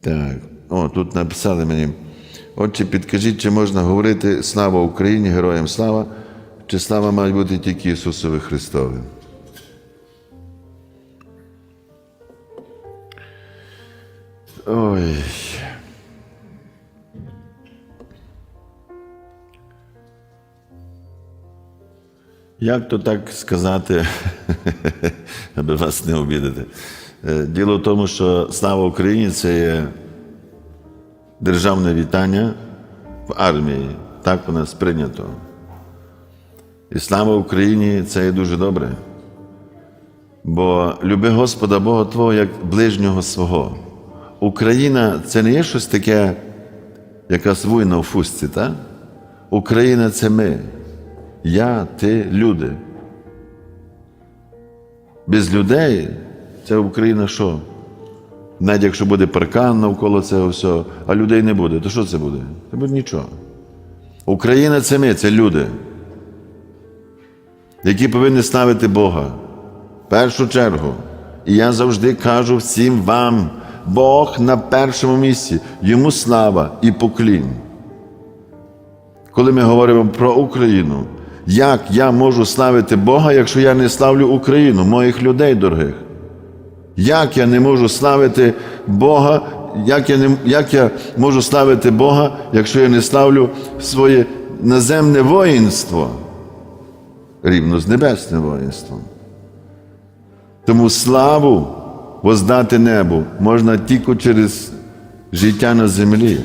Так, о, тут написали мені. Отче, підкажіть, чи можна говорити слава Україні, героям слава, чи слава має бути тільки Ісусові Христові? Ой. Як то так сказати, аби вас не обідати? Е, Діло в тому, що слава Україні це є державне вітання в армії. Так у нас прийнято. І слава Україні це є дуже добре. Бо люби Господа Бога Твого як ближнього свого. Україна це не є щось таке, якась війна в фустці, так? Україна це ми. Я, ти, люди. Без людей це Україна що? Навіть якщо буде паркан навколо цього всього, а людей не буде, то що це буде? Це буде нічого. Україна це ми, це люди, які повинні ставити Бога. В першу чергу. І я завжди кажу всім вам, Бог на першому місці, йому слава і поклін. Коли ми говоримо про Україну, як я можу славити Бога, якщо я не славлю Україну, моїх людей дорогих? Як я не можу славити Бога, як я, не, як я можу славити Бога, якщо я не славлю своє наземне воїнство, рівно з небесним воїнством? Тому славу воздати небу можна тільки через життя на землі.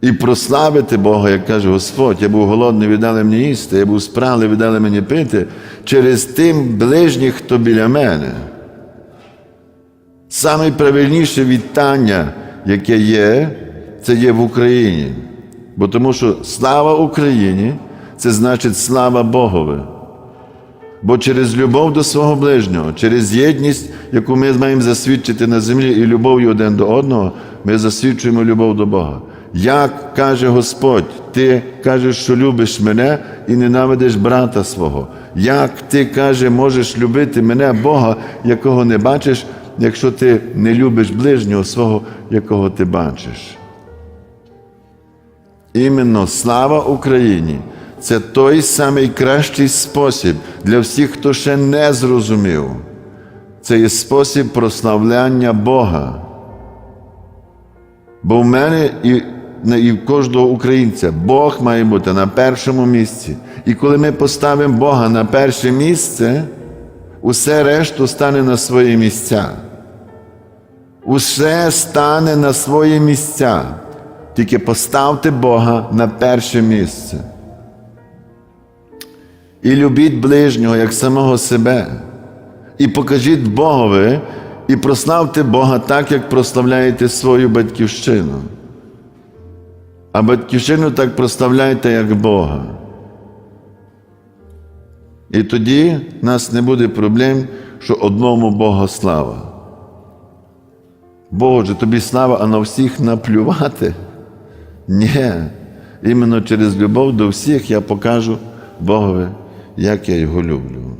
І прославити Бога, як каже Господь, я був голодний, віддали мені їсти, я був спраглий, віддали мені пити, через тим ближніх, хто біля мене. Саме правильніше вітання, яке є, це є в Україні. Бо тому що слава Україні це значить слава Богові. Бо через любов до свого ближнього, через єдність, яку ми маємо засвідчити на землі, і любов'ю один до одного, ми засвідчуємо любов до Бога. Як каже Господь, ти кажеш, що любиш мене і ненавидиш брата свого. Як ти каже, можеш любити мене, Бога, якого не бачиш, якщо ти не любиш ближнього свого, якого ти бачиш? Іменно слава Україні це той самий кращий спосіб для всіх, хто ще не зрозумів. Це є спосіб прославляння Бога. Бо в мене і, і в кожного українця Бог має бути на першому місці. І коли ми поставимо Бога на перше місце, усе решту стане на свої місця. Усе стане на свої місця. Тільки поставте Бога на перше місце. І любіть ближнього як самого себе. І покажіть Богові, і прославте Бога так, як прославляєте свою батьківщину. А батьківщину так прославляйте, як Бога. І тоді в нас не буде проблем, що одному Бога слава. Боже, тобі слава, а на всіх наплювати. Ні. Іменно через любов до всіх я покажу Богові, як я його люблю.